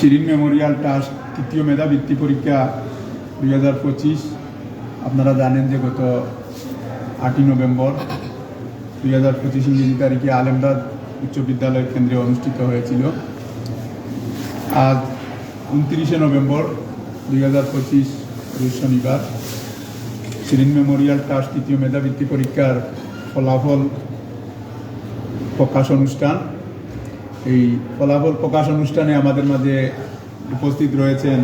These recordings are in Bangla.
শিরিন মেমোরিয়াল ট্রাস্ট তৃতীয় মেধাবৃত্তি পরীক্ষা দুই হাজার পঁচিশ। আপনারা জানেন যে গত আটই নভেম্বর দুই হাজার পঁচিশ ইংরেজি তারিখে আলেমদাদ উচ্চ বিদ্যালয় কেন্দ্রে অনুষ্ঠিত হয়েছিল। আজ উনত্রিশে নভেম্বর দুই হাজার পঁচিশ শনিবার। শিরিন মেমোরিয়াল ট্রাস্ট তৃতীয় মেধাবৃত্তি পরীক্ষার ফলাফল প্রকাশ অনুষ্ঠান। এই ফলাফল প্রকাশ অনুষ্ঠানে আমাদের মাঝে উপস্থিত রয়েছেন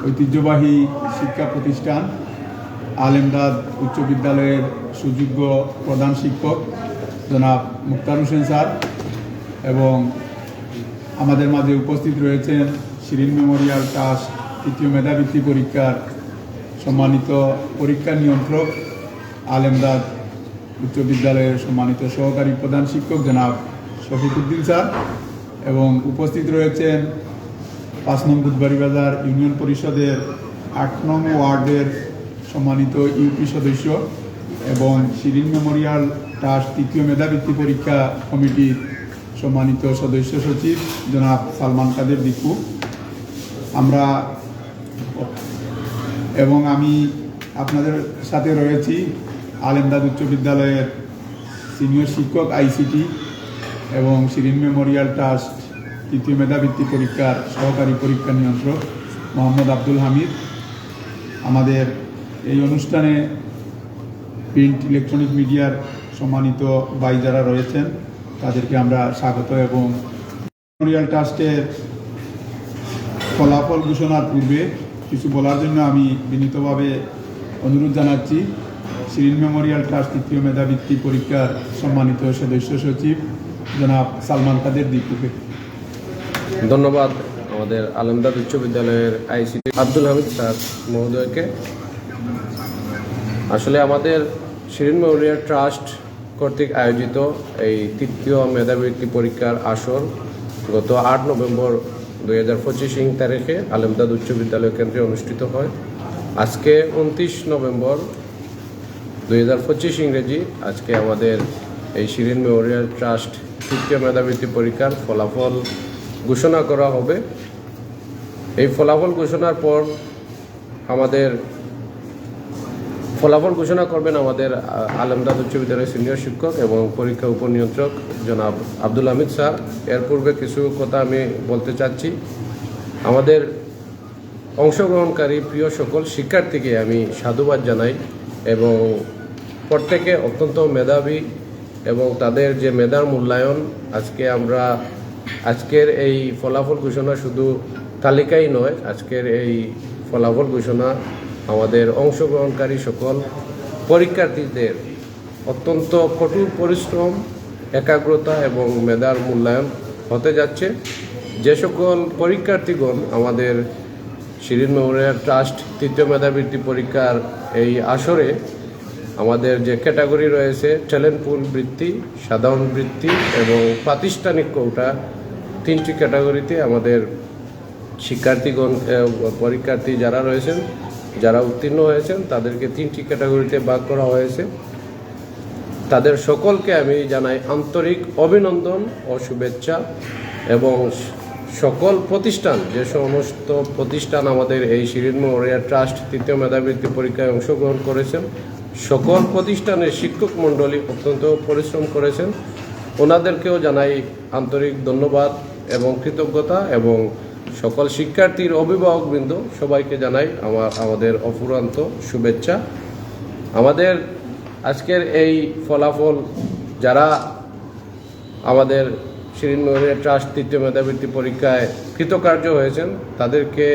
ঐতিহ্যবাহী শিক্ষা প্রতিষ্ঠান আলেমদাদ উচ্চ বিদ্যালয়ের সুযোগ্য প্রধান শিক্ষক জনাব মুক্তার হোসেন স্যার এবং আমাদের মাঝে উপস্থিত রয়েছেন শিরিন মেমোরিয়াল ট্রাস্ট তৃতীয় মেধাবৃত্তি পরীক্ষার সম্মানিত পরীক্ষা নিয়ন্ত্রক আলেমদাদ উচ্চ বিদ্যালয়ের সম্মানিত সহকারী প্রধান শিক্ষক জনাব শফিকুদ্দিন স্যার এবং উপস্থিত রয়েছেন পাঁচ নং বুধবাড়ি বাজার ইউনিয়ন পরিষদের আট নং ওয়ার্ডের সম্মানিত ইউপি সদস্য এবং শিরিন মেমোরিয়াল ট্রাস্ট তৃতীয় মেধাবৃত্তি পরীক্ষা কমিটির সম্মানিত সদস্য সচিব জনাব সালমান কাদের দিকু আমরা এবং আমি আপনাদের সাথে রয়েছি আলেমদাদ উচ্চ বিদ্যালয়ের সিনিয়র শিক্ষক আইসিটি এবং শিরিন মেমোরিয়াল ট্রাস্ট তৃতীয় মেধাবৃত্তি পরীক্ষার সহকারী পরীক্ষা নিয়ন্ত্রক মোহাম্মদ আব্দুল হামিদ। আমাদের এই অনুষ্ঠানে প্রিন্ট ইলেকট্রনিক মিডিয়ার সম্মানিত বাই যারা রয়েছেন, তাদেরকে আমরা স্বাগত এবং মেমোরিয়াল ট্রাস্টের ফলাফল ঘোষণার পূর্বে কিছু বলার জন্য আমি বিনীতভাবে অনুরোধ জানাচ্ছি। শিরিন মেমোরিয়াল ট্রাস্ট তৃতীয় মেধাবৃত্তি পরীক্ষার সম্মানিত সদস্য সচিব জনাব সালমান কাদের দীপুকে ধন্যবাদ আমাদের আলমদাদ উচ্চ বিদ্যালয়ের আইসিটি। আব্দুল হামিদ স্যার মহোদয়কে। আসলে আমাদের শিরিন মেমোরিয়াল ট্রাস্ট কর্তৃক আয়োজিত এই তৃতীয় মেধাবৃত্তি পরীক্ষার আসর গত আট নভেম্বর দুই হাজার পঁচিশ ইং তারিখে আলমদাদ উচ্চ বিদ্যালয় কেন্দ্রে অনুষ্ঠিত হয়। আজকে উনত্রিশ নভেম্বর দুই হাজার পঁচিশ ইংরেজি। আজকে আমাদের এই শিরিন মেমোরিয়াল ট্রাস্ট তৃতীয় মেধাবৃত্তি পরীক্ষার ফলাফল ঘোষণা করা হবে। এই ফলাফল ঘোষণার পর আমাদের ফলাফল ঘোষণা করবেন আমাদের আলমদাদ উচ্চ বিদ্যালয়ের সিনিয়র শিক্ষক এবং পরীক্ষা উপনিয়ন্ত্রক জনাব আব্দুল হামিদ স্যার। এর পূর্বে কিছু কথা আমি বলতে চাচ্ছি। আমাদের অংশগ্রহণকারী প্রিয় সকল শিক্ষার্থীকে আমি সাধুবাদ জানাই এবং প্রত্যেকে অত্যন্ত মেধাবী এবং তাদের যে মেধার মূল্যায়ন, আজকে আমরা, আজকের এই ফলাফল ঘোষণা শুধু তালিকাই নয়, আজকের এই ফলাফল ঘোষণা আমাদের অংশগ্রহণকারী সকল পরীক্ষার্থীদের অত্যন্ত কঠোর পরিশ্রম, একাগ্রতা এবং মেধার মূল্যায়ন হতে যাচ্ছে। যে সকল পরীক্ষার্থীগণ আমাদের শিরিন মেমোরিয়াল ট্রাস্ট তৃতীয় মেধাবৃত্তি পরীক্ষার এই আসরে আমাদের যে ক্যাটাগরি রয়েছে ট্যালেন্ট পুল বৃত্তি, সাধারণ বৃত্তি এবং প্রাতিষ্ঠানিক কৌটা, তিনটি ক্যাটাগরিতে আমাদের শিক্ষার্থীগণ পরীক্ষার্থী যারা রয়েছেন, যারা উত্তীর্ণ হয়েছেন, তাদেরকে তিনটি ক্যাটাগরিতে ভাগ করা হয়েছে। তাদের সকলকে আমি জানাই আন্তরিক অভিনন্দন ও শুভেচ্ছা এবং সকল প্রতিষ্ঠান, যে সমস্ত প্রতিষ্ঠান আমাদের এই শিরিন মেমোরিয়াল ট্রাস্ট, তৃতীয় মেধাবৃত্তি পরীক্ষায় অংশগ্রহণ করেছেন সকল প্রতিষ্ঠানের শিক্ষক মণ্ডলী অত্যন্ত পরিশ্রম করেছেন। ওনাদেরকেও জানাই আন্তরিক ধন্যবাদ এবং কৃতজ্ঞতা এবং সকল শিক্ষার্থীর অভিভাবকবৃন্দ সবাইকে জানাই আমার, আমাদের অফুরান্ত শুভেচ্ছা। আমাদের আজকের এই ফলাফল যারা আমাদের শিরিন মেমোরিয়াল ট্রাস্ট তৃতীয় মেধাবৃত্তি পরীক্ষায় কৃতকার্য হয়েছেন, তাদেরকে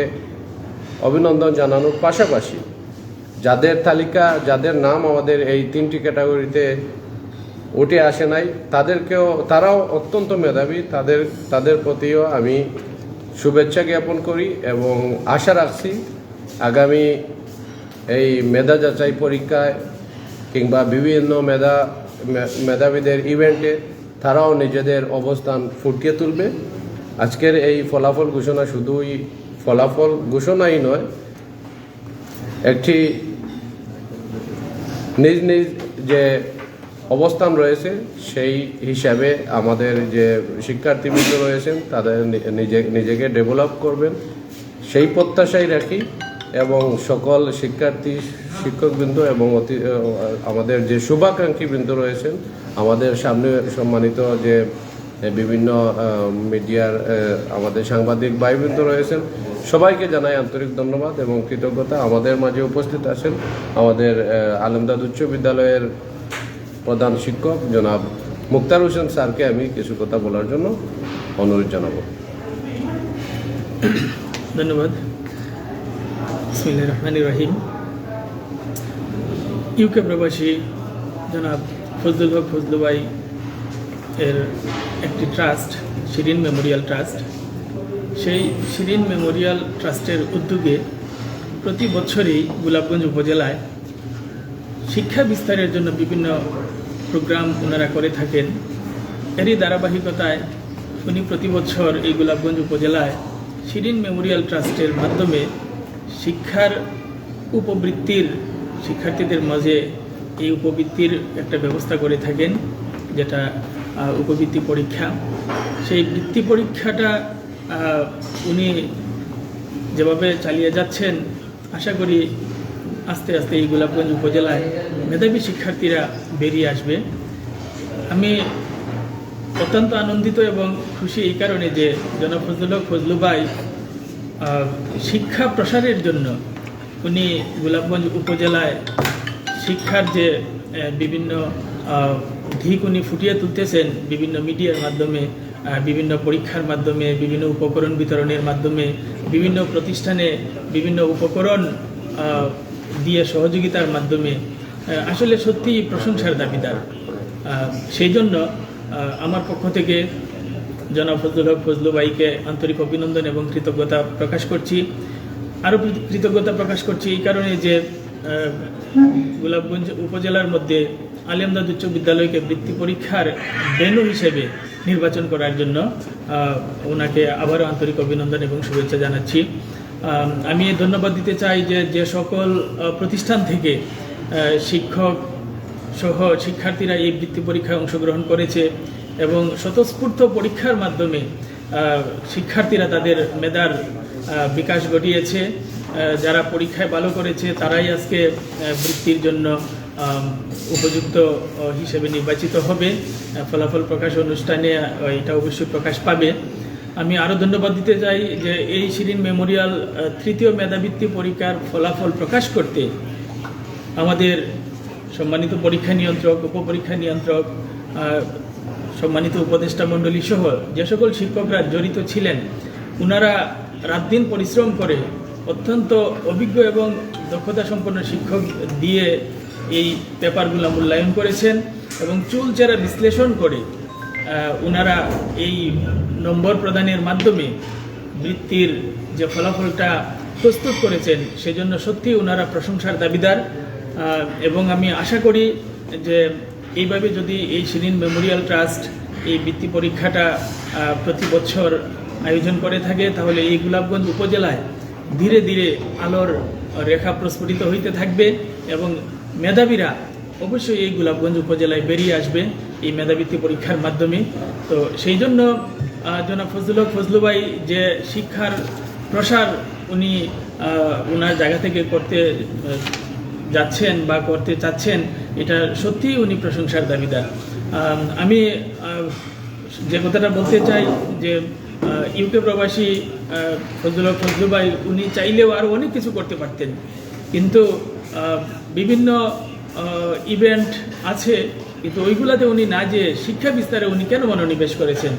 অভিনন্দন জানানোর পাশাপাশি যাদের তালিকা, যাদের নাম আমাদের এই তিনটি ক্যাটাগরিতে উঠে আসে নাই, তাদেরকেও, তারাও অত্যন্ত মেধাবী। তাদের তাদের প্রতিও আমি শুভেচ্ছা জ্ঞাপন করি এবং আশা রাখছি আগামী এই মেধা যাচাই পরীক্ষায় কিংবা বিভিন্ন মেধা মেধাবীদের ইভেন্টে তারাও নিজেদের অবস্থান ফুটিয়ে তুলবে। আজকের এই ফলাফল ঘোষণা শুধুই ফলাফল ঘোষণাই নয়, একটি নিজ নিজ যে অবস্থান রয়েছে, সেই হিসাবে আমাদের যে শিক্ষার্থীবৃন্দ রয়েছেন, তাদের নিজে, নিজেকে ডেভেলপ করবেন। সেই প্রত্যাশাই রাখি এবং সকল শিক্ষার্থী, শিক্ষকবৃন্দ এবং অতি, আমাদের যে শুভাকাঙ্ক্ষীবৃন্দ রয়েছেন, আমাদের সামনে সম্মানিত যে বিভিন্ন মিডিয়ার আমাদের সাংবাদিক ভাইবৃন্দ রয়েছেন। সবাইকে জানাই আন্তরিক ধন্যবাদ এবং কৃতজ্ঞতা। আমাদের মাঝে উপস্থিত আছেন আমাদের আলমদাদ উচ্চ বিদ্যালয়ের প্রধান শিক্ষক জনাব মুক্তার হোসেন স্যারকে আমি কিছু কথা বলার জন্য অনুরোধ জানাব। ধন্যবাদ। বিসমিল্লাহ রহমান রহিম। ইউকে প্রবাসী জনাব ফজলুল হক ফজলুবাই এর একটি ট্রাস্ট, শিরিন মেমোরিয়াল ট্রাস্ট। সেই শিরিন মেমোরিয়াল ট্রাস্টের উদ্যোগে প্রতি বছরই গোলাপগঞ্জ উপজেলায় শিক্ষা বিস্তারের জন্য বিভিন্ন প্রোগ্রাম ওনারা করে থাকেন। এরই ধারাবাহিকতায় উনি প্রতি বছর এই গোলাপগঞ্জ উপজেলায় শিরিন মেমোরিয়াল ট্রাস্টের মাধ্যমে শিক্ষার উপবৃত্তির শিক্ষার্থীদের মাঝে এই উপবৃত্তির একটা ব্যবস্থা করে থাকেন, যেটা উপবৃত্তি পরীক্ষা। সেই বৃত্তি পরীক্ষাটা উনি যেভাবে চালিয়ে যাচ্ছেন, আশা করি আস্তে আস্তে এই গোলাপগঞ্জ উপজেলায় মেধাবী শিক্ষার্থীরা বেরিয়ে আসবে। আমি অত্যন্ত আনন্দিত এবং খুশি এই কারণে যে জনাব ফজলুল ফজলুবাই শিক্ষা প্রসারের জন্য উনি গোলাপগঞ্জ উপজেলায় শিক্ষার যে বিভিন্ন আহ, উনি ফুটিয়ে তুলতেছেন বিভিন্ন মিডিয়ার মাধ্যমে বিভিন্ন পরীক্ষার মাধ্যমে বিভিন্ন উপকরণ বিতরণের মাধ্যমে বিভিন্ন প্রতিষ্ঠানে বিভিন্ন উপকরণ দিয়ে সহযোগিতার মাধ্যমে। আসলে সত্যিই প্রশংসার দাবিদার। সেই জন্য আমার পক্ষ থেকে জনাব ফজলুল হক ফজলু ভাইকে আন্তরিক অভিনন্দন এবং কৃতজ্ঞতা প্রকাশ করছি। আরও কৃতজ্ঞতা প্রকাশ করছি এই কারণে যে গোলাপগঞ্জ উপজেলার মধ্যে আলিমদাদ উচ্চ বিদ্যালয়কে বৃত্তি পরীক্ষার ভেন্যু হিসেবে নির্বাচন করার জন্য ওনাকে আবারও আন্তরিক অভিনন্দন এবং শুভেচ্ছা জানাচ্ছি। আম, ধন্যবাদ দিতে চাই যে যে সকল প্রতিষ্ঠান থেকে শিক্ষক সহ শিক্ষার্থীরা এই বৃত্তি পরীক্ষায় অংশগ্রহণ করেছে এবং স্বতঃস্ফূর্ত পরীক্ষার মাধ্যমে শিক্ষার্থীরা তাদের মেধার বিকাশ ঘটিয়েছে। যারা পরীক্ষায় ভালো করেছে তারাই আজকে বৃত্তির জন্য উপযুক্ত হিসেবে নির্বাচিত হবে। ফলাফল প্রকাশ অনুষ্ঠানে এটা অবশ্যই প্রকাশ পাবে। আমি আরও ধন্যবাদ দিতে চাই যে এই শিরিন মেমোরিয়াল তৃতীয় মেধাবৃত্তি পরীক্ষার ফলাফল প্রকাশ করতে আমাদের সম্মানিত পরীক্ষা নিয়ন্ত্রক, উপপরীক্ষা নিয়ন্ত্রক সম্মানিত উপদেষ্টা মণ্ডলী সহ যে সকল শিক্ষকরা জড়িত ছিলেন ওনারা রাত দিন পরিশ্রম করে অত্যন্ত অভিজ্ঞ এবং দক্ষতা সম্পন্ন শিক্ষক দিয়ে এই পেপারগুলো মূল্যায়ন করেছেন এবং চুলচেরা বিশ্লেষণ করে ওনারা এই নম্বর প্রদানের মাধ্যমে বৃত্তির যে ফলাফলটা প্রস্তুত করেছেন, সেজন্য সত্যি ওনারা প্রশংসার দাবিদার। এবং আমি আশা করি যে এইভাবে যদি এই শিরিন মেমোরিয়াল ট্রাস্ট এই বৃত্তি পরীক্ষাটা প্রতি বছর আয়োজন করে থাকে, তাহলে এই গোলাপগঞ্জ উপজেলায় ধীরে ধীরে আলোর রেখা প্রস্ফুটিত হইতে থাকবে এবং মেধাবীরা অবশ্যই এই গোলাপগঞ্জ উপজেলায় বেরিয়ে আসবে এই মেধাবৃত্তি পরীক্ষার মাধ্যমে। তো সেই জন্য জনাব ফজলুল হক, ফজলু ভাই যে শিক্ষার প্রসার উনি ওনার জায়গা থেকে করতে যাচ্ছেন বা করতে চাচ্ছেন, এটা সত্যিই উনি প্রশংসার দাবিদার। আমি যে কথাটা বলতে চাই যে ইউকে প্রবাসী ফজলুল হক, ফজলু ভাই, উনি চাইলেও আরও অনেক কিছু করতে পারতেন। কিন্তু বিভিন্ন ইভেন্ট আছে, কিন্তু ওইগুলাতে উনি না যে শিক্ষা বিস্তারে উনি কেন মনোনিবেশ করেছেন?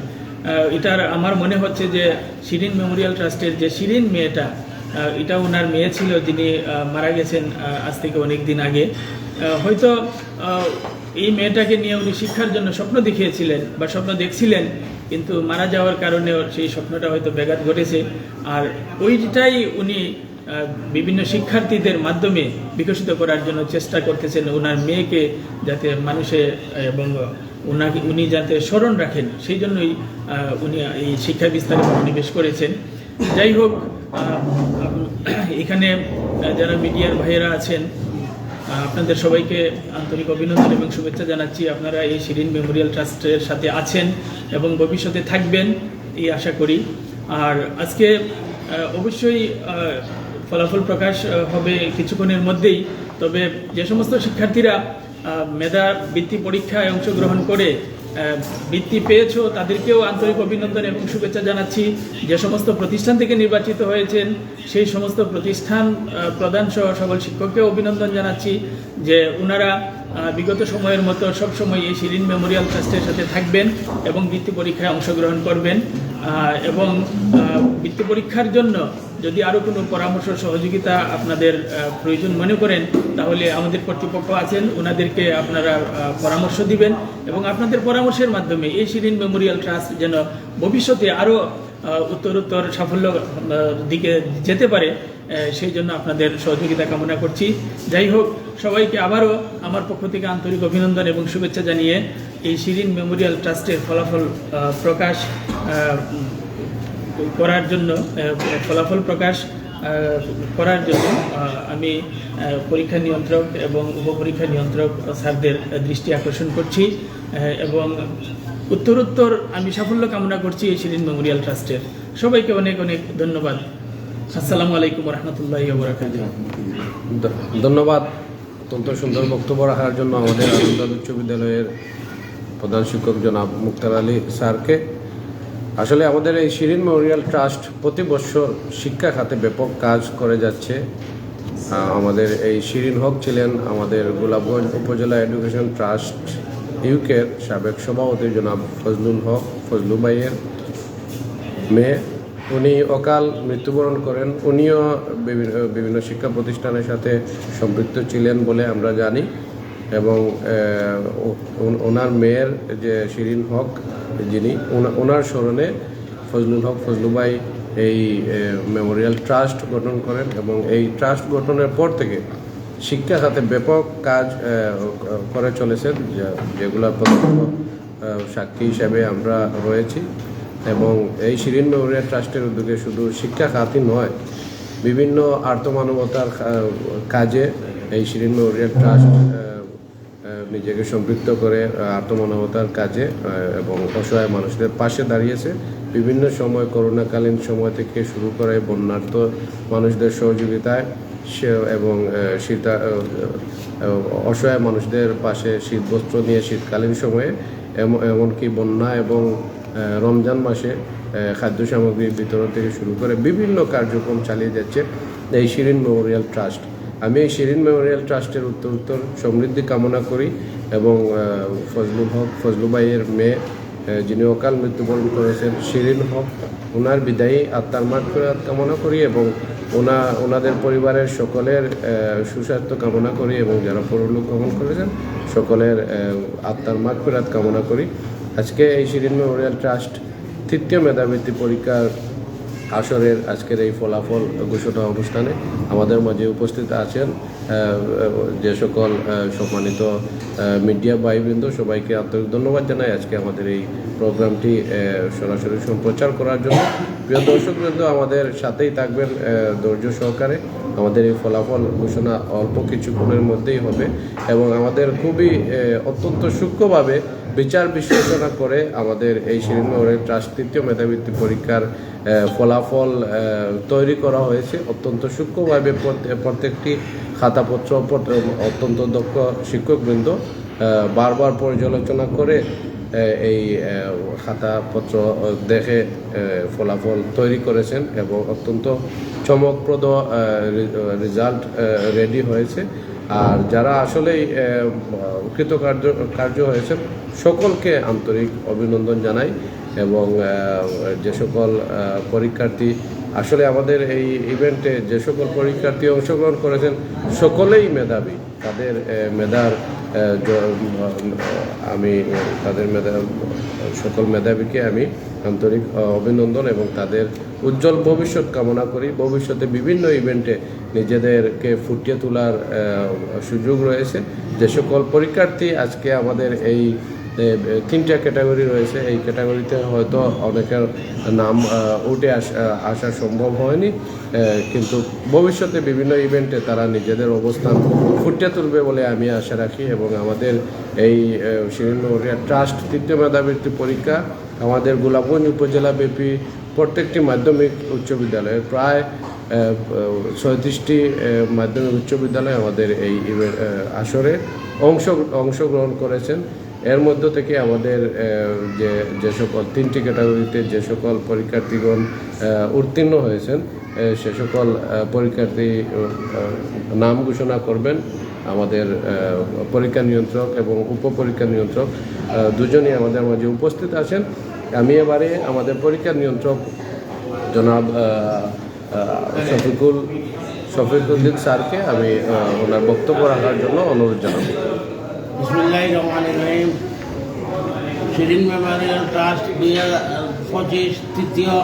এটার আমার মনে হচ্ছে যে শিরিন মেমোরিয়াল ট্রাস্টের যে শিরিন মেয়েটা এটা ওনার মেয়ে ছিল যিনি মারা গেছেন আজ থেকে অনেক দিন আগে। হয়তো এই মেয়েটাকে নিয়ে উনি শিক্ষার জন্য স্বপ্ন দেখিয়েছিলেন বা স্বপ্ন দেখছিলেন, কিন্তু মারা যাওয়ার কারণে সেই স্বপ্নটা হয়তো ব্যাঘাত ঘটেছে। আর ওইটাই উনি বিভিন্ন শিক্ষার্থীদের মাধ্যমে বিকশিত করার জন্য চেষ্টা করতেছেন ওনার মেয়েকে যাতে মানুষে এবং ওনাকে, উনি যাতে স্মরণ রাখেন, সেই জন্যই উনি এই শিক্ষা বিস্তারে মনোনিবেশ করেছেন। যাই হোক এখানে যারা মিডিয়ার ভাইয়েরা আছেন আপনাদের সবাইকে আন্তরিক অভিনন্দন এবং শুভেচ্ছা জানাচ্ছি। আপনারা এই শিরিন মেমোরিয়াল ট্রাস্টের সাথে আছেন এবং ভবিষ্যতে থাকবেন, এই আশা করি। আর আজকে অবশ্যই ফলাফল প্রকাশ হবে কিছুক্ষণের মধ্যেই। তবে যে সমস্ত শিক্ষার্থীরা মেধা বৃত্তি পরীক্ষায় অংশগ্রহণ করে বৃত্তি পেয়েছ, তাদেরকেও আন্তরিক অভিনন্দন এবং শুভেচ্ছা জানাচ্ছি। যে সমস্ত প্রতিষ্ঠান থেকে নির্বাচিত হয়েছেন, সেই সমস্ত প্রতিষ্ঠান প্রধানসহ প্রধান সহ সকল শিক্ষককেও অভিনন্দন জানাচ্ছি। যে ওনারা বিগত সময়ের মতো সবসময় এই শিরিন মেমোরিয়াল ট্রাস্টের সাথে থাকবেন এবং বৃত্তি পরীক্ষায় অংশগ্রহণ করবেন। এবং বৃত্তি পরীক্ষার জন্য যদি আরও কোনো পরামর্শ, সহযোগিতা আপনাদের প্রয়োজন মনে করেন, তাহলে আমাদের কর্তৃপক্ষ আছেন ওনাদেরকে আপনারা পরামর্শ দিবেন এবং আপনাদের পরামর্শের মাধ্যমে এই শিরিন মেমোরিয়াল ট্রাস্ট যেন ভবিষ্যতে আরও উত্তরোত্তর সাফল্য দিকে যেতে পারে সেই জন্য আপনাদের সহযোগিতা কামনা করছি। যাই হোক, সবাইকে আবারও আমার পক্ষ থেকে আন্তরিক অভিনন্দন এবং শুভেচ্ছা জানিয়ে এই শিরিন মেমোরিয়াল ট্রাস্টের ফলাফল প্রকাশ করার জন্য ফলাফল প্রকাশ করার জন্য আমি পরীক্ষা নিয়ন্ত্রক এবং উপপরীক্ষা নিয়ন্ত্রক স্যারদের দৃষ্টি আকর্ষণ করছি এবং উত্তরোত্তর আমি সাফল্য কামনা করছি এই শিরিন মেমোরিয়াল ট্রাস্টের। সবাইকে অনেক অনেক ধন্যবাদ। ধন্যবাদ। অত্যন্ত সুন্দর বক্তব্য রাখার জন্য আমাদের আনন্দ উচ্চ বিদ্যালয়ের প্রধান শিক্ষক জনাব মুক্তার আলী স্যারকে। আসলে আমাদের এই শিরিন মেমোরিয়াল ট্রাস্ট প্রতি বছর শিক্ষা খাতে ব্যাপক কাজ করে যাচ্ছে। আমাদের এই শিরিন হক ছিলেন আমাদের গোলাপগঞ্জ উপজেলা এডুকেশন ট্রাস্ট ইউকের সাবেক সভাপতি জনাব ফজলুল হক, ফজলু ভাইয়ের মেয়ে। উনি অকাল মৃত্যুবরণ করেন। উনিও বিভিন্ন বিভিন্ন শিক্ষা প্রতিষ্ঠানের সাথে সম্পৃক্ত ছিলেন বলে আমরা জানি এবং ওনার মেয়ের যে শিরিন হক যিনি ওনার স্মরণে ফজলুল হক ফজলুবাই এই মেমোরিয়াল ট্রাস্ট গঠন করেন এবং এই ট্রাস্ট গঠনের পর থেকে শিক্ষা খাতে ব্যাপক কাজ করে চলেছেন যেগুলো আহ, সাক্ষী হিসাবে আমরা রয়েছি। এবং এই শিরিন মেমোরিয়াল ট্রাস্টের উদ্যোগে শুধু শিক্ষা খাতই নয়, বিভিন্ন আর্থমানবতার কাজে এই শিরিন মেমোরিয়াল ট্রাস্ট নিজেকে সম্পৃক্ত করে আত্মমানবতার কাজে এবং অসহায় মানুষদের পাশে দাঁড়িয়েছে। বিভিন্ন সময় করোনাকালীন সময় থেকে শুরু করে বন্যার্থ মানুষদের সহযোগিতায় এবং শীতা অসহায় মানুষদের পাশে শীত বস্ত্র নিয়ে শীতকালীন সময়ে এম- এমনকি বন্যা এবং রমজান মাসে খাদ্য সামগ্রী বিতরণ থেকে শুরু করে বিভিন্ন কার্যক্রম চালিয়ে যাচ্ছে এই শিরিন মেমোরিয়াল ট্রাস্ট। আমি এই শিরিন মেমোরিয়াল ট্রাস্টের উত্তর উত্তর সমৃদ্ধি কামনা করি এবং ফজলুল হক, ফজলু ভাইয়ের মেয়ে যিনি অকাল মৃত্যুবরণ করেছেন, শিরিন হক ওনার বিদায়ী আত্মার মাগফিরাত কামনা করি এবং ওনা ওনাদের পরিবারের সকলের সুস্বাস্থ্য কামনা করি এবং যারা পরলোক গমন করেছেন, সকলের আত্মার মাগফিরাত কামনা করি। আজকে এই শিরিন মেমোরিয়াল ট্রাস্ট তৃতীয় মেধাবৃত্তি পরীক্ষার আসরের আজকের এই ফলাফল ঘোষণা অনুষ্ঠানে আমাদের মাঝে উপস্থিত আছেন যে সকল সম্মানিত মিডিয়া ভাইবৃন্দ, সবাইকে আন্তরিক ধন্যবাদ জানাই আজকে আমাদের এই প্রোগ্রামটি সরাসরি সম্প্রচার করার জন্য। প্রিয় দর্শকবৃন্দ, আমাদের সাথেই থাকবেন ধৈর্য সহকারে। আমাদের এই ফলাফল ঘোষণা অল্প কিছুক্ষণের মধ্যেই হবে এবং আমাদের খুবই অত্যন্ত সূক্ষ্মভাবে বিচার বিশ্লেষণা করে আমাদের এই শিরিন মেমোরিয়াল ট্রাস্ট তৃতীয় মেধাবৃত্তি পরীক্ষার ফলাফল তৈরি করা হয়েছে। অত্যন্ত সূক্ষ্মভাবে প্রত্যেকটি খাতাপত্র অত্যন্ত দক্ষ শিক্ষকবৃন্দ বারবার পর্যালোচনা করে এই খাতাপত্র দেখে ফলাফল তৈরি করেছেন এবং অত্যন্ত চমকপ্রদ রেজাল্ট রেডি হয়েছে। আর যারা আসলেই কৃতকার্য, কার্য হয়েছে সকলকে আন্তরিক অভিনন্দন জানাই এবং যে সকল পরীক্ষার্থী, আসলে আমাদের এই ইভেন্টে যে সকল পরীক্ষার্থী অংশগ্রহণ করেছেন, সকলেই মেধাবী। তাদের মেধার আমি, তাদের মেধা, সকল মেধাবীকে আমি আন্তরিক অভিনন্দন এবং তাদের উজ্জ্বল ভবিষ্যৎ কামনা করি। ভবিষ্যতে বিভিন্ন ইভেন্টে নিজেদেরকে ফুটিয়ে তোলার সুযোগ রয়েছে। যে সকল পরীক্ষার্থী আজকে আমাদের এই তিনটা ক্যাটাগরি রয়েছে। এই ক্যাটাগরিতে হয়তো অনেকের নাম উঠে আস- সম্ভব হয়নি। কিন্তু ভবিষ্যতে বিভিন্ন ইভেন্টে তারা নিজেদের অবস্থান ফুটিয়ে তুলবে বলে আমি আশা রাখি এবং আমাদের এই আহ, ট্রাস্ট তৃতীয় মেধাবৃত্তি পরীক্ষা আমাদের গোলাপগঞ্জ উপজেলা ব্যাপী প্রত্যেকটি মাধ্যমিক উচ্চ বিদ্যালয়ে প্রায় ছয়ত্রিশটি মাধ্যমিক উচ্চ বিদ্যালয় আমাদের এই আসরে অংশ, অংশগ্রহণ করেছেন। এর মধ্য থেকে আমাদের যে যে সকল, তিনটি ক্যাটাগরিতে যে সকল পরীক্ষার্থীগণ উত্তীর্ণ হয়েছেন সে সকল পরীক্ষার্থী নাম ঘোষণা করবেন। আমাদের পরীক্ষা নিয়ন্ত্রক এবং উপপরীক্ষা নিয়ন্ত্রক দুজনই আমাদের মাঝে উপস্থিত আছেন। আমি এবারে আমাদের পরীক্ষা নিয়ন্ত্রক জনাব শফিকুল শফিকুদ্দিন স্যারকে আমি ওনার বক্তব্য রাখার জন্য অনুরোধ জানাব। শিরিন মেমোরিয়াল ট্রাস্ট দুই হাজার পঁচিশ তৃতীয়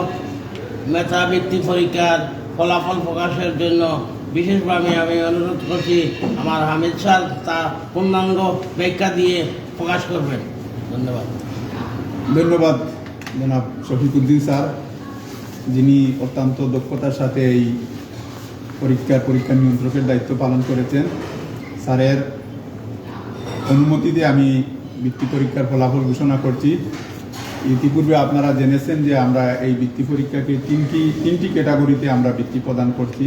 মেধাবৃত্তি পরীক্ষার ফলাফল প্রকাশের জন্য বিশেষভাবে আমি অনুরোধ করছি আমার হামিদ স্যার তা পূর্ণাঙ্গ ব্যাখ্যা দিয়ে প্রকাশ করবেন। ধন্যবাদ। ধন্যবাদ। জনাব শফিকুদ্দিন স্যার, যিনি অত্যন্ত দক্ষতার সাথে এই পরীক্ষার পরীক্ষা নিয়ন্ত্রকের দায়িত্ব পালন করেছেন। স্যারের অনুমতিতে আমি বৃত্তি পরীক্ষার ফলাফল ঘোষণা করছি। ইতিপূর্বে আপনারা জেনেছেন যে আমরা এই বৃত্তি পরীক্ষাকে তিনটি তিনটি ক্যাটাগরিতে আমরা বৃত্তি প্রদান করছি।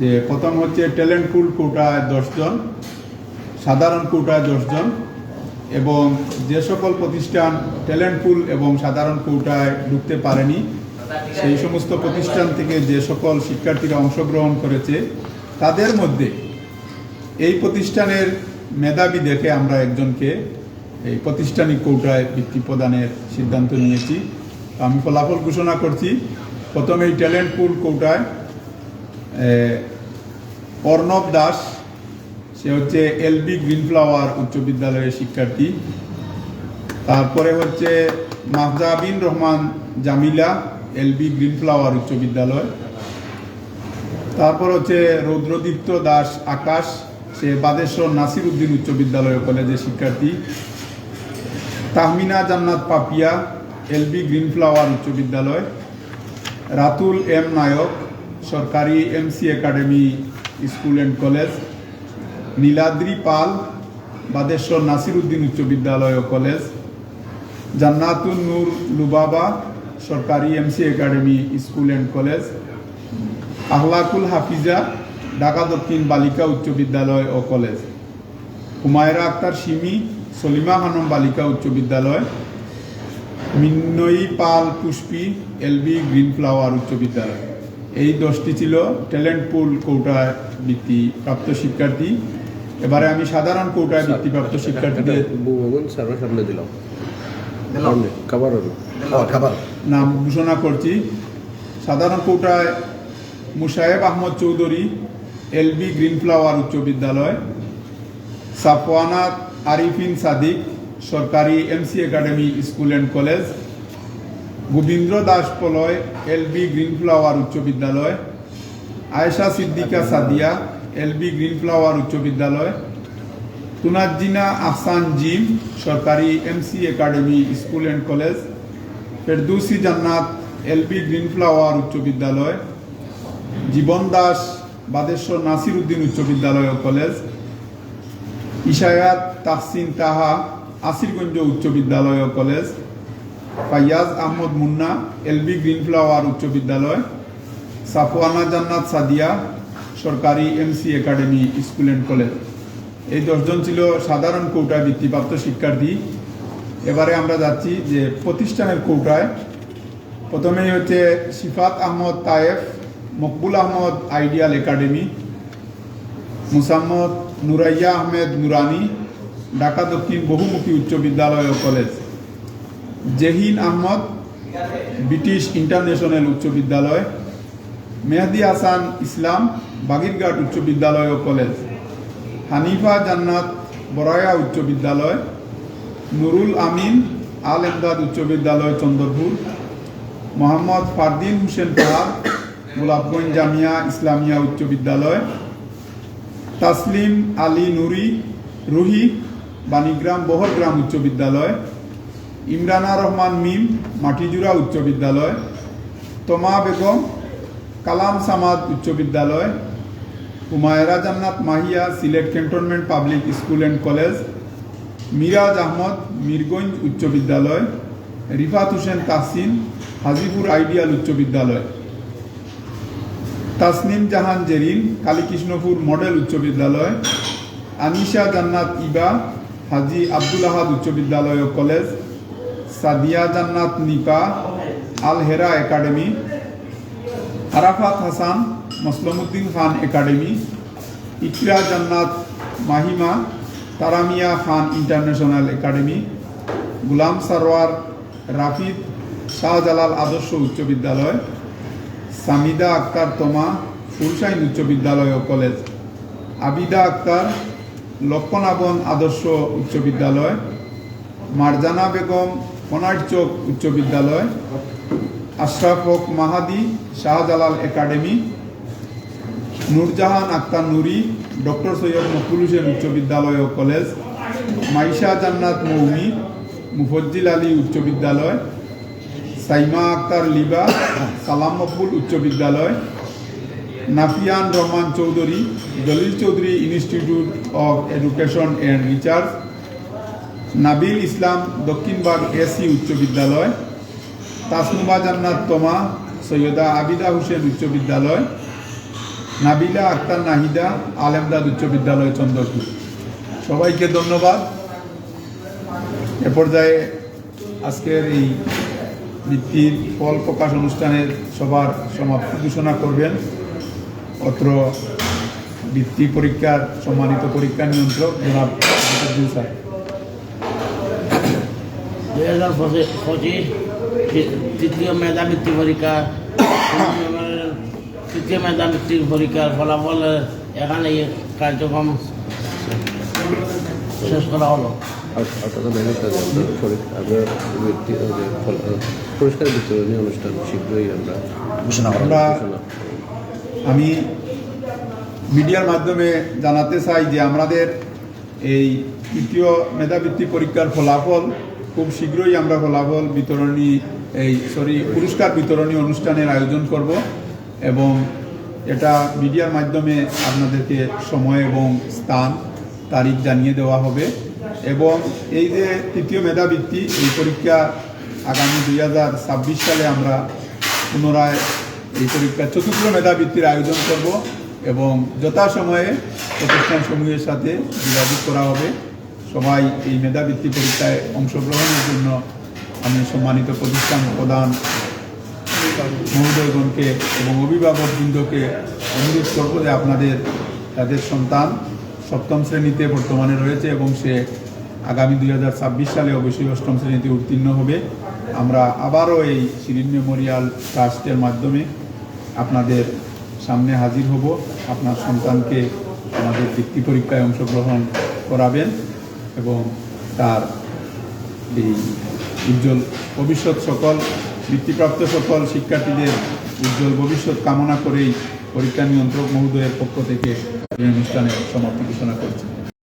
যে প্রথম হচ্ছে ট্যালেন্ট কোটায় দশজন সাধারণ কোটায় দশজন এবং যে সকল প্রতিষ্ঠান ট্যালেন্ট পুল এবং সাধারণ কোটায় ঢুকতে পারেনি, সেই সমস্ত প্রতিষ্ঠান থেকে যে সকল শিক্ষার্থীরা অংশগ্রহণ করেছে, তাদের মধ্যে এই প্রতিষ্ঠানের মেধাবী দেখে আমরা একজনকে এই প্রতিষ্ঠানিক কৌটায় বৃত্তি প্রদানের সিদ্ধান্ত নিয়েছি। আমি ফলাফল ঘোষণা করছি প্রথমে এই ট্যালেন্ট পুল কৌটায় অর্ণব দাস সে হচ্ছে এলবি গ্রিন ফ্লাওয়ার উচ্চ বিদ্যালয়ের শিক্ষার্থী। তারপরে হচ্ছে Mahjabin Rahman Jamila, LB green flower উচ্চ বিদ্যালয়। তারপর হচ্ছে রৌদ্রদীপ্ত দাস আকাশ, সে বাদেশ্বর নাসির উদ্দিন উচ্চ বিদ্যালয় কলেজের শিক্ষার্থী। তাহমিনা জান্নাত পাপিয়া, এলবি গ্রিন ফ্লাওয়ার উচ্চ বিদ্যালয়। রাতুল এম নায়ক, সরকারি MC academy school and college. Niladri Pal, Badeshwar Nasir Uddin উচ্চ বিদ্যালয় ও কলেজ, জান্নাতুন নূর লুবাবা সরকারি MC academy school and college, Ahlakul Hafiza Dhaka দক্ষিণ বালিকা উচ্চ বিদ্যালয় ও কলেজ, হুমায়রা আক্তার সিমি সলিমা খানম বালিকা উচ্চ বিদ্যালয় Minnoi Pal Pushpi, LB green flower উচ্চ বিদ্যালয়। এই দশটি ছিল ট্যালেন্ট পুল কৌটায় বৃত্তি প্রাপ্ত শিক্ষার্থী। এবারে আমি সাধারণ কৌটায় বৃত্তিপ্রাপ্ত শিক্ষার্থীদের সামনে দিলাম। খাবার নাম ঘোষণা করছি। সাধারণ কোটায় Musaheb Ahmad Chowdhury LB green flower উচ্চ বিদ্যালয় সাফওয়ানা আরিফিন সাদিক সরকারি MC academy school and college Gobindra Das Poloy LB green flower উচ্চ বিদ্যালয় Ayesha Siddika Sadia LB green flower উচ্চ বিদ্যালয়, তুনাজ্জিনা আহসান জিম, সরকারি MC academy school and college Ferdousi Jannat LB green flower উচ্চ বিদ্যালয়, জীবন দাস বাদেশ্বর নাসির উদ্দিন উচ্চ বিদ্যালয় ও কলেজ, ইশায়াত তাহসিন তাহা আসিরগঞ্জ উচ্চ বিদ্যালয় ও college, Faiyaz Ahmad Munna LB green flower উচ্চ বিদ্যালয়, সাফওয়ানা জান্নাত সাদিয়া সরকারি MC academy school and college এই দশজন ছিল সাধারণ কৌটায় বৃত্তিপ্রাপ্ত শিক্ষার্থী। এবারে আমরা যাচ্ছি যে প্রতিষ্ঠানের কৌটায়। প্রথমেই হচ্ছে সিফাত আহমদ তায়েফ, মকবুল আহমদ আইডিয়াল একাডেমি, মুসাম্মদ নুরাইয়া আহমেদ নুরানি, ঢাকা দক্ষিণ বহুমুখী উচ্চ বিদ্যালয় ও college. Jehin Ahmad, British international উচ্চ বিদ্যালয়। মেহেদি হাসান ইসলাম বাগিরঘাট উচ্চ বিদ্যালয় ও কলেজ। হানিফা জান্নাত বরায়া উচ্চ বিদ্যালয়। নুরুল আমিন আল এমদাদ উচ্চ বিদ্যালয়, চন্দ্রপুর। মোহাম্মদ ফারদিন হোসেন পাহাড়, গোলাপগঞ্জ জামিয়া ইসলামিয়া উচ্চ বিদ্যালয়। তাসলিম আলী নুরি রুহি, বাণীগ্রাম বহরগ্রাম উচ্চ বিদ্যালয়। ইমরানা রহমান মিম, মাটিজুরা উচ্চ বিদ্যালয়। তমা বেগম, কালাম সামাদ উচ্চ বিদ্যালয়। Humayra Jannat Mahiya Sylhet cantonment public school and college, Miraj Ahmad Mirganj উচ্চ বিদ্যালয়, রিফাত হোসেন তাসিন হাজিপুর আইডিয়াল উচ্চ বিদ্যালয়। তাসনিম জাহান জেরিন কালীকৃষ্ণপুর মডেল উচ্চ বিদ্যালয়, আনিশা জান্নাত ইবা হাজি আব্দুল আহাদ উচ্চ বিদ্যালয় ও college, Sadia Jannat Nipa Al Hera academy, Arafat Hasan Moslemuddin Khan academy, Ikra Jannat Mahima, Taramia Khan international academy, Gulam Sarwar Rafid Shahjalal আদর্শ উচ্চ বিদ্যালয়, সামিদা আক্তার তোমা ফুলশাইন উচ্চ বিদ্যালয় ও কলেজ, আবিদা আক্তার লক্ষণাবন আদর্শ উচ্চ বিদ্যালয়, মারজানা বেগম চোক উচ্চ বিদ্যালয়, আশরাফ হক মাহাদি শাহজালাল একাডেমি নূরজাহান আক্তার নুরি, ডক্টর সৈয়দ মকবুল হোসেন উচ্চ বিদ্যালয় ও কলেজ, মাইশা জান্নাত মৌমি, মুফজ্জিল আলী উচ্চ বিদ্যালয়, সাইমা আক্তার লিবা, সালাম মকবুল উচ্চ বিদ্যালয়, Nafiyan Rahman Chowdhury, Jalil Chowdhury institute of education and research, Nabil Islam Dakshinbag AC উচ্চ বিদ্যালয়, তাসনুমা জান্নাত তোমা, সৈয়দা আবিদা হোসেন উচ্চ বিদ্যালয় নাবিলা আক্তার নাহিদা, আলেমদাদ উচ্চ বিদ্যালয়, চন্দ্রপুর। সবাইকে ধন্যবাদ। এ পর্যায়ে আজকের এই বৃত্তির ফল প্রকাশ অনুষ্ঠানের সবার সমাপ্তি ঘোষণা করবেন। অত্র বৃত্তি পরীক্ষার সম্মানিত পরীক্ষা নিয়ন্ত্রক জনাব স্যার। দুই হাজার পঁচিশ তৃতীয় মেধাবৃত্তি পরীক্ষা তৃতীয় মেধাবৃত্তির পরীক্ষার ফলাফল এখানে কার্যক্রম শেষ করা হলো। পুরস্কার বিতরণী অনুষ্ঠান শীঘ্রই আমরা ঘোষণা আমরা আমি মিডিয়ার মাধ্যমে জানাতে চাই যে আমাদের এই তৃতীয় মেধাবৃত্তি পরীক্ষার ফলাফল খুব শীঘ্রই আমরা ফলাফল বিতরণী এই সরি পুরস্কার বিতরণী অনুষ্ঠানের আয়োজন করব। এবং এটা মিডিয়ার মাধ্যমে আপনাদেরকে সময় এবং স্থান, তারিখ জানিয়ে দেওয়া হবে। এবং এই যে তৃতীয় মেধাবৃত্তি, এই পরীক্ষা আগামী দুই হাজার ছাব্বিশ সালে আমরা পুনরায় এই পরীক্ষা চতুর্থ মেধাবৃত্তির আয়োজন করব এবং যথাসময়ে প্রতিষ্ঠান সমূহের সাথে যোগাযোগ করা হবে। সবাই এই মেধাবৃত্তি পরীক্ষায় অংশগ্রহণের জন্য আমি সম্মানিত প্রতিষ্ঠান প্রধান মহোদয়গণকে এবং অভিভাবকবৃন্দকে অনুরোধ করব যে আপনাদের, তাদের সন্তান সপ্তম শ্রেণীতে বর্তমানে রয়েছে এবং সে আগামী দু হাজার ছাব্বিশ সালে অবশ্যই অষ্টম শ্রেণীতে উত্তীর্ণ হবে। আমরা আবারও এই শিরিন মেমোরিয়াল ট্রাস্টের মাধ্যমে আপনাদের সামনে হাজির হব। আপনার সন্তানকে আমাদের বৃত্তি পরীক্ষায় অংশগ্রহণ করাবেন এবং তার এই উজ্জ্বল ভবিষ্যৎ সকল বৃত্তিপ্রাপ্ত সকল শিক্ষার্থীদের উজ্জ্বল ভবিষ্যৎ কামনা করেই পরীক্ষা নিয়ন্ত্রক মহোদয়ের পক্ষ থেকে এই অনুষ্ঠানের সমাপ্তি ঘোষণা করছি।